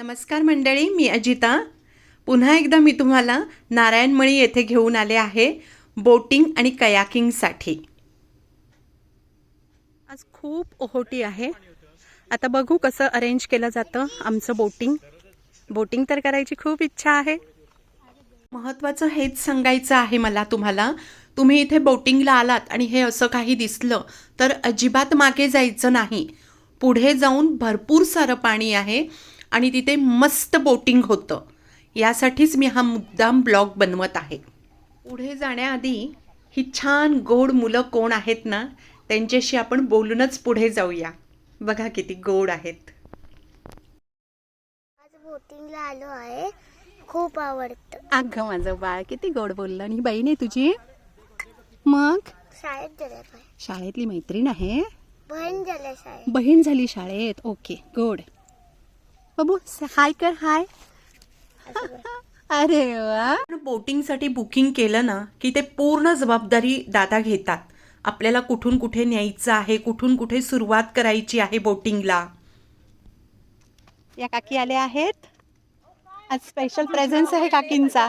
नमस्कार मंडळी मी अजिता. पुन्हा एकदा मी तुम्हाला नारायणमळी येथे घेऊन आले आहे बोटिंग आणि कयाकिंगसाठी. आज खूप ओहोटी आहे. आता बघू कसं अरेंज केलं जातं आमचं बोटिंग. बोटिंग तर करायची खूप इच्छा आहे. महत्त्वाचं हेच सांगायचं आहे मला तुम्हाला. तुम्ही इथे बोटिंगला आलात आणि हे असं काही दिसलं तर अजिबात मागे जायचं नाही. पुढे जाऊन भरपूर सारं पाणी आहे. आणि तिथे मस्त बोटिंग होतं. यासाठीच मी हा मुद्दाम ब्लॉग बनवत आहे. पुढे जाण्याआधी ही छान गोड मुलं कोण आहेत ना त्यांच्याशी आपण बोलूनच पुढे जाऊया. बघा किती गोड आहेत. आज बोटिंगला आलो आहे. खूप आवडतं. अगं माझं बाळ किती गोड बोललं. आणि ही बहीण आहे तुझी? मग? शाळेत गेले शाळेतली मैत्रीण आहे? बहीण झाल्या शाळेत. बहीण झाली शाळेत. Okay good. बाबू हाय कर हाय अरे वा. बोटिंगसाठी बुकिंग केलं ना की ते पूर्ण जबाबदारी दादा घेतात. आपल्याला कुठून कुठे न्यायचं आहे कुठून कुठे सुरुवात करायची आहे बोटिंगला? या काकी आल्या आहेत. आज स्पेशल प्रेझेन्स आहे काकींचा.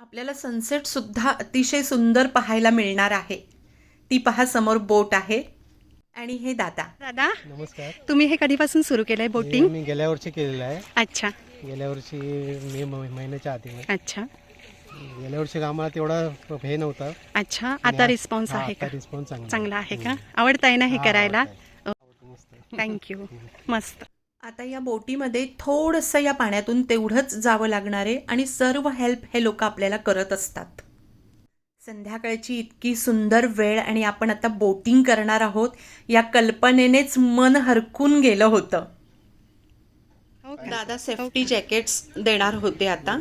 आपल्याला सनसेट सुद्धा अतिशय सुंदर पाहायला मिळणार आहे. ती पहा समोर बोट आहे. आणि हे दादा. दादा नमस्कार. तुम्ही हे कधीपासून सुरू केलंय बोटिंग? मी गेल्या वर्षी केलेलं आहे. अच्छा. गेल्या वर्षी मे महिन्याच्या आधी. अच्छा. गेल्या वर्षी आम्हाला तेवढा हे नव्हता. अच्छा आता रिस्पॉन्स आहे आता का? रिस्पॉन्स चांगला आहे. का? आवडताय ना हे करायला. थँक्यू मस्त. आता या बोटीमध्ये थोडंसं या पाण्यातून तेवढंच जावं लागणार आहे आणि सर्व हेल्प हे लोक आपल्याला करत असतात. संध्याकाळची इतकी सुंदर वेळ आणि आपण आता बोटिंग करणार आहोत या कल्पनेनेच मन हरकून गेलं होतं. दादा सेफ्टी जॅकेट्स देणार होते आता.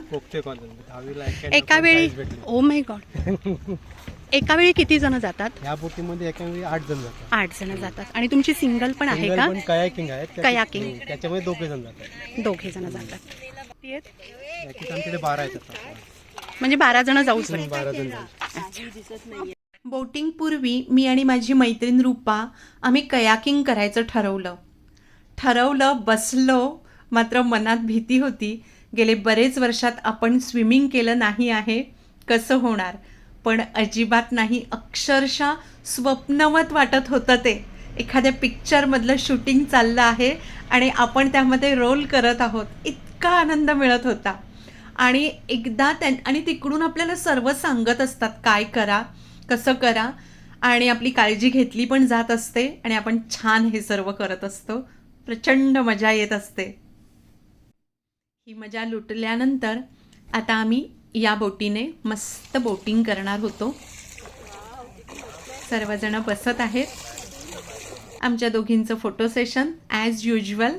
एका वेळी. ओ माय गॉड एका वेळी किती जण जातात? या बोटीमध्ये एका वेळी आठ जण जातात. आठ जण जातात. आणि तुमची सिंगल पण आहे का? कयाकिंग आहेत. त्याच्या- Kayaking. त्याच्यामध्ये दोघे जण जातात. दोघे जण जातात. आमच्याकडे बारा आहेत आता. म्हणजे बारा जण जाऊ शकतात बारा जण बोटिंगपूर्वी मी आणि माझी मैत्रीण रूपा आम्ही कयाकिंग करायचं ठरवलं. ठरवलं बसलो मात्र मनात भीती होती. गेले बरेच वर्षात आपण स्विमिंग केलं नाही आहे कसं होणार? पण अजिबात नाही अक्षरशः स्वप्नवत वाटत होतं ते. एखाद्या पिक्चरमधलं शूटिंग चाललं आहे आणि आपण त्यामध्ये रोल करत आहोत. इतका आनंद मिळत होता. आणि एकदा त्यां आणि तिकडून आपल्याला सर्व सांगत असतात काय करा कसं करा आणि आपली काळजी घेतली पण जात असते आणि आपण छान हे सर्व करत असतो. प्रचंड मजा येत असते. ही मजा लुटल्यानंतर आता आम्ही या बोटीने मस्त बोटिंग करणार होतो. सर्वजण बसत आहेत. आमच्या दोघींचं फोटो सेशन ॲज युजल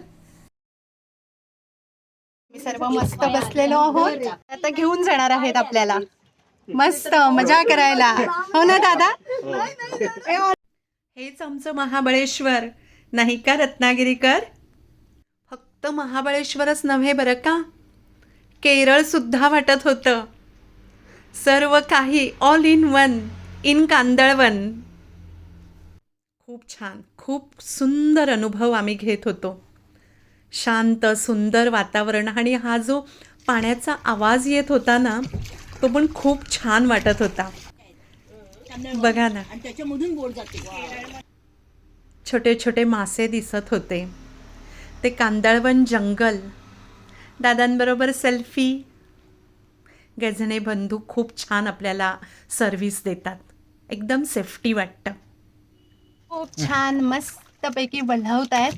मस्त बसलेलो आहोत. आता घेऊन जाणार आहेत आपल्याला. मस्त मजा करायला. हो ना दादा? हेच आमचं महाबळेश्वर. नाही का रत्नागिरीकर? फक्त महाबळेश्वरच नव्हे बरं का? केरळ सुद्धा वाटत होतं. सर्व काही ऑल इन वन इन कांदळवन खूप छान खूप सुंदर अनुभव आम्ही घेत होतो. शांत सुंदर वातावरण आणि हा जो पाण्याचा आवाज येत होता ना तो पण खूप छान वाटत होता. बघा ना. छोटे छोटे मासे दिसत होते. ते कांदळवन जंगल. दादांबरोबर सेल्फी. गजणे बंधू खूप छान आपल्याला सर्व्हिस देतात. एकदम सेफ्टी वाटतं. खूप छान मस्तपैकी बनवत आहेत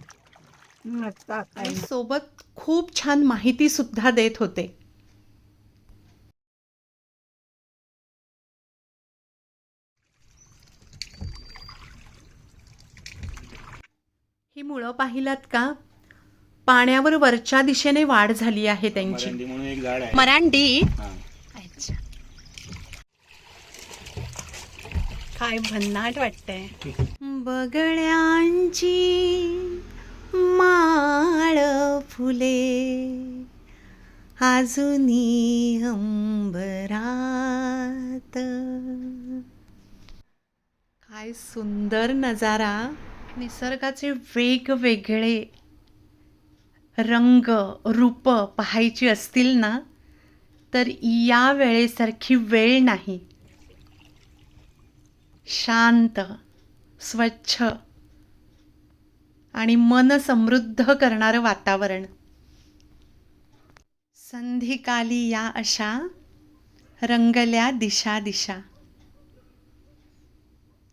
आणि सोबत खूप छान माहिती सुद्धा देत होते. ही मुळं पाहिलात का? पाण्यावर वरच्या दिशेने वाढ झाली आहे त्यांची. मरांडी म्हणून एक झाड आहे. मरांडी? हा. अच्छा. काय भन्नाट वाटतंय. बगड्यांची माळ फुले. अजूनी अंबरात काय सुंदर नजारा. निसर्गाचे वेगवेगळे रंग रूप पाहायची असतील ना तर या वेळेसारखी वेळ नाही. शांत स्वच्छ आणि मन समृद्ध करणारं वातावरण. संधिकाली या अशा रंगल्या दिशा दिशा.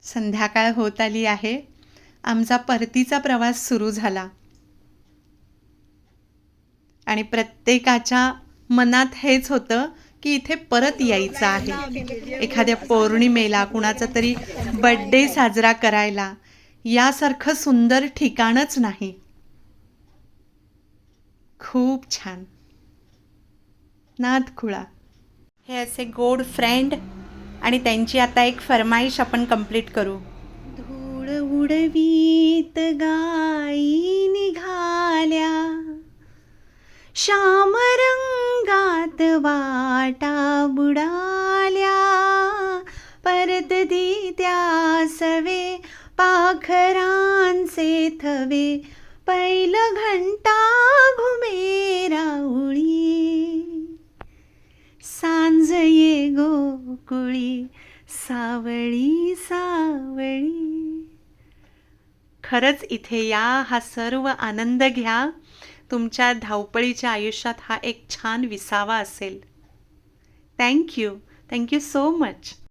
संध्याकाळ होत आली आहे. आमचा परतीचा प्रवास सुरू झाला. आणि प्रत्येकाच्या मनात हेच होतं की इथे परत यायचं आहे. एखाद्या पौर्णिमेला कुणाचा तरी बड्डे साजरा करायला यासारखं सुंदर ठिकाणच नाही. खूप छान. नादखुळा हे असे गोड फ्रेंड आणि त्यांची आता एक फरमाईश आपण कंप्लीट करू. धूळ उडवीत गाई निघाल्या. श्यामरंगात वाटा बुडा पाखरांचे थवे पैल घंटा घुमे राऊळी सांज ये गोकुळी सावळी सावळी. खरंच इथे या हा सर्व आनंद घ्या. तुमच्या धावपळीच्या आयुष्यात हा एक छान विसावा असेल. Thank you thank you so much